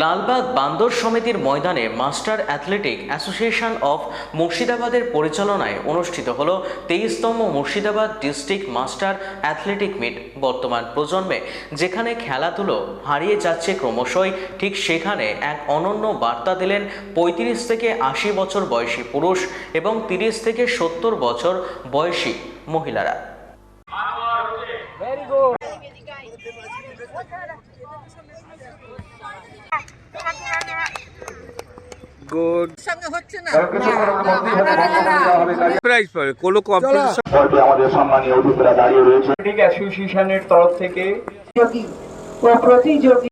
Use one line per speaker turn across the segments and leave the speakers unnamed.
Lalbagh বান্দর সমিতির ময়দানে মাস্টার অ্যাথলেটিক অ্যাসোসিয়েশন অফ মুর্শিদাবাদের পরিচালনায় অনুষ্ঠিত হল তেইশতম Murshidabad district master athletic meet বর্তমান প্রজন্মে, যেখানে খেলাধুলো হারিয়ে যাচ্ছে ক্রমশই। ঠিক সেখানে এক অনন্য বার্তা দিলেন পঁয়ত্রিশ থেকে আশি বছর বয়সী পুরুষ এবং তিরিশ থেকে সত্তর বছর বয়সী মহিলারা।
গুড
সঙ্গে হচ্ছে না।
প্রাইজ পাবে কোনো কম্পিটিশন
আমাদের সম্মানীয় অতিথিরা দাঁড়িয়ে রয়েছে।
অ্যাসোসিয়েশনের তরফ থেকে।
প্রতিযোগী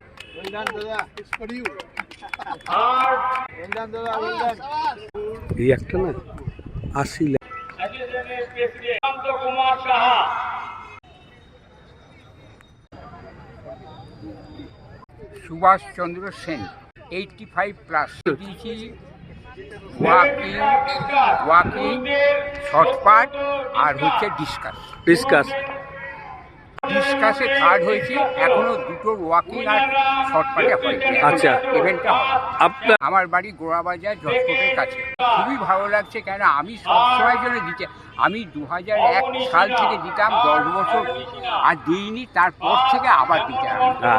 এই একটা না আশি lakh
Subhash Chandra Sen. Eighty five plus দিয়েছি ওয়াকিং ওয়াকিং শর্টপাট আর হচ্ছে ডিসকাস
ডিসকাস
ডিসকাসে থার্ড হয়েছে এখনও দুটো ওয়াকিং আর শর্টপাটে হয়েছে
আচ্ছা।
ইভেন্টটা
আপনার
আমার বাড়ি গোড়াবাজার জজকোটের কাছে। খুবই ভালো লাগছে কেন আমি সবসময় জন্য দিতে আমি দু হাজার এক সাল থেকে দিতাম দশ বছর। আর দিইনি তারপর থেকে আবার দিতে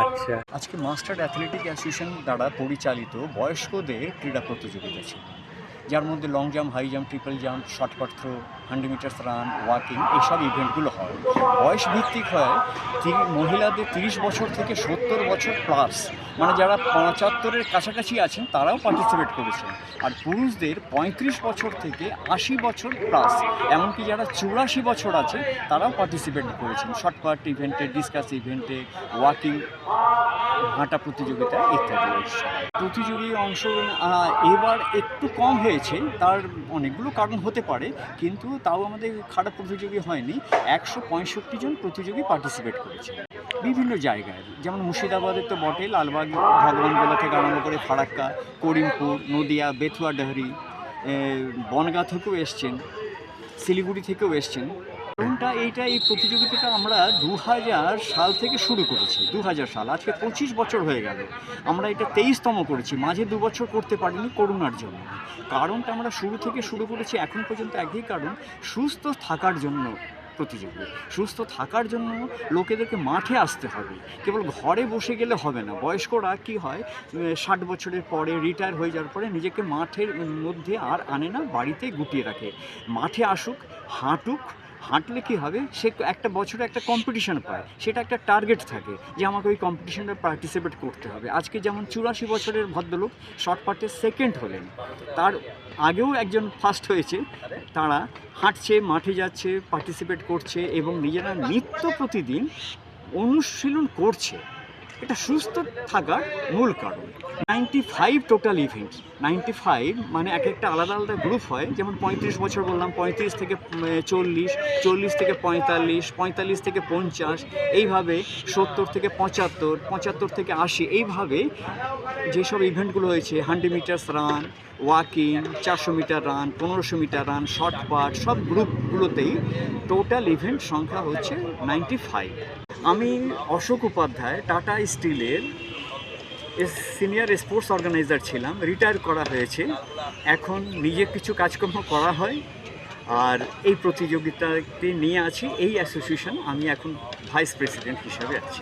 আচ্ছা।
আজকে মাস্টার অ্যাথলেটিক অ্যাসোসিয়েশন দ্বারা পরিচালিত বয়স্কদের ক্রীড়া প্রতিযোগিতা ছিল। যার মধ্যে long jump high jump triple jump shortcut throw hundred metres run walking এইসব ইভেন্টগুলো হয়। বয়স ভিত্তিক হয় মহিলাদের তিরিশ বছর থেকে সত্তর বছর প্লাস মানে যারা পঁচাত্তরের কাছাকাছি আছেন তারাও পার্টিসিপেট করেছেন। আর পুরুষদের পঁয়ত্রিশ বছর থেকে আশি বছর প্লাস এমনকি যারা চুরাশি বছর আছে তারাও পার্টিসিপেট করেছেন। শর্টকাট ইভেন্টে ডিসকাস ইভেন্টে ওয়াকিং হাঁটা প্রতিযোগিতা ইত্যাদি। প্রতিযোগী আহ, এবার একটু কম হয়েছে, তার অনেকগুলো কারণ হতে পারে, কিন্তু তাও আমাদের খারাপ প্রতিযোগী হয়নি। একশো পঁয়ষট্টি জন প্রতিযোগী পার্টিসিপেট করেছে। বিভিন্ন জায়গায়, যেমন মুর্শিদাবাদের তো বটে লালবাগ ভগবানগোলা থেকে আরম্ভ করে ফারাক্কা, করিমপুর, নদিয়া, বেথুয়া, ডহরি বনগাঁ থেকেও এসছেন, শিলিগুড়ি থেকেও এসছেন। কারণটা এইটা এই প্রতিযোগিতাটা আমরা দু হাজার সাল থেকে শুরু করেছি দু হাজার সাল। আজকে পঁচিশ বছর হয়ে গেল। আমরা এটা তেইশতম করেছি, মাঝে দু বছর করতে পারিনি করোনার জন্য। কারণটা আমরা শুরু থেকে শুরু করেছি, এখন পর্যন্ত একই কারণ, সুস্থ থাকার জন্য প্রতিযোগী। সুস্থ থাকার জন্য লোকেদেরকে মাঠে আসতে হবে। কেবল ঘরে বসে গেলে হবে না। বয়স্করা কি হয় ষাট বছরের পরে রিটায়ার হয়ে যাওয়ার পরে নিজেকে মাঠের মধ্যে আর আনে না, বাড়িতে গুটিয়ে রাখে। মাঠে আসুক, হাঁটুক হাঁটলে কী হবে? সে একটা বছরে একটা কম্পিটিশান পায়। সেটা একটা টার্গেট থাকে যে আমাকে ওই কম্পিটিশানে পার্টিসিপেট করতে হবে। আজকে যেমন চুরাশি বছরের ভদ্রলোক শর্ট পার্টে সেকেন্ড হলেন। তার আগেও একজন ফার্স্ট হয়েছে। তারা হাঁটছে, মাঠে যাচ্ছে পার্টিসিপেট করছে এবং নিজেরা নিত্য প্রতিদিন অনুশীলন করছে। এটা সুস্থ থাকার মূল কারণ। Ninety five total event ninety five মানে এক একটা আলাদা আলাদা গ্রুপ হয়। যেমন পঁয়ত্রিশ বছর বললাম, পঁয়ত্রিশ থেকে চল্লিশ চল্লিশ থেকে পঁয়তাল্লিশ পঁয়তাল্লিশ থেকে পঞ্চাশ, এইভাবে সত্তর থেকে পঁচাত্তর পঁচাত্তর থেকে আশি, এইভাবে যেসব ইভেন্টগুলো হয়েছে, হান্ড্রেড মিটার্স রান ওয়াকিং চারশো মিটার রান, পনেরোশো মিটার রান শর্ট পাট সব গ্রুপগুলোতেই টোটাল ইভেন্ট সংখ্যা হচ্ছে নাইনটি ফাইভ আমি অশোক উপাধ্যায়, টাটা স্টিলের সিনিয়র স্পোর্টস অর্গানাইজার ছিলাম, রিটায়ার করা হয়েছে। এখন নিজে কিছু কাজকর্ম করা হয় আর এই প্রতিযোগিতাতে নিয়ে আছি, এই অ্যাসোসিয়েশন আমি এখন ভাইস প্রেসিডেন্ট হিসাবে আছি।